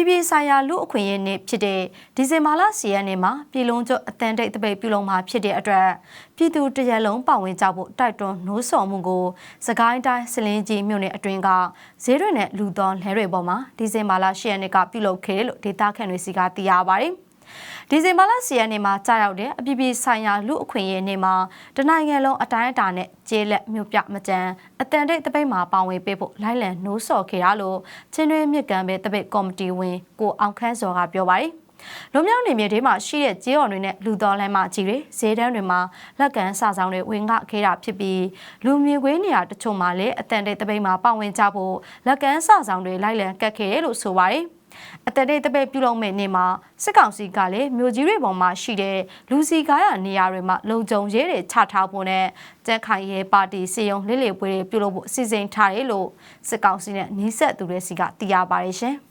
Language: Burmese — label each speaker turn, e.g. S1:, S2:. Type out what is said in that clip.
S1: ပြည်ပြည်ဆိုင်ရာလူအခွင့်အရေးနေ့ဖြစ်တဲ့ဒီဇင်ဘာလ10ရက်နေ့မှာပြည်လုံးကျွတ်အတန်တိတ်တပိတ်ပြုလုပ်မှာဖြစ်တဲ့အတွက်ပြည်သူတရက်လုံးပါဝင်ကြဖို့တိုက်တွန်းနှိုးဆော်မှုကိုစကိုင်းတိုင်းစလင်းကြီးမြို့နယ်အတွင်းကဈေးတွေနဲ့လူတော်လဲတွေပေါ်မှာဒီဇင်ဘာလ10ရက်နေ့ကပြုလုပ်ခဲ့တယ်လို့ဒေတာခန့်တွေစီကသိရပါတယ်။ ဒီဇင်ဘာလ10ရက်နေ့မှာကြာရောက်တဲ့အပြည်ပြည်ဆိုင်ရာလူအခွင့်အရေးနေ့မှာတနိုင်ငံလုံးအတိုင်းအတာနဲ့ကျေးလက်မြို့ပြမကြမ်းအတန်တိတ်တပိတ်မှာပါဝင်ပေးဖို့လိုက်လံနှိုးဆော်ခဲ့ရလို့ချင်းတွင်းမြစ်ကမ်းပဲတပိတ်ကော်မတီဝင်ကိုအောင်ခန့်စောကပြောပါတယ်။လုံမြောက်နေမြေတွေမှာရှိတဲ့ကြေးော်တွေနဲ့လူတော်လမ်းမကြီးတွေဈေးတန်းတွေမှာလက်ကန်စာဆောင်တွေဝင်ငှခဲ့တာဖြစ်ပြီးလူမြင်ကွေးနေရာတချို့မှာလည်းအတန်တိတ်တပိတ်မှာပါဝင်ကြဖို့လက်ကန်စာဆောင်တွေလိုက်လံကတ်ခဲ့တယ်လို့ဆိုပါတယ်။ အတရေတပိတ်ပြုလုပ်မဲ့နေ့မှာစစ်ကောင်စီကလည်းမြို့ကြီးတွေပေါ်မှာရှိတဲ့လူစီကားရနေရာတွေမှာလုံခြုံရေးတွေချထားဖို့နဲ့ကြက်ခိုင်ရဲပါတီစီယုံလေးလေပွဲတွေပြုလုပ်ဖို့အစီအစဉ်ထားတယ်လို့စစ်ကောင်စီနဲ့နှီးဆက်သူတွေစီကသိရပါတယ်ရှင်။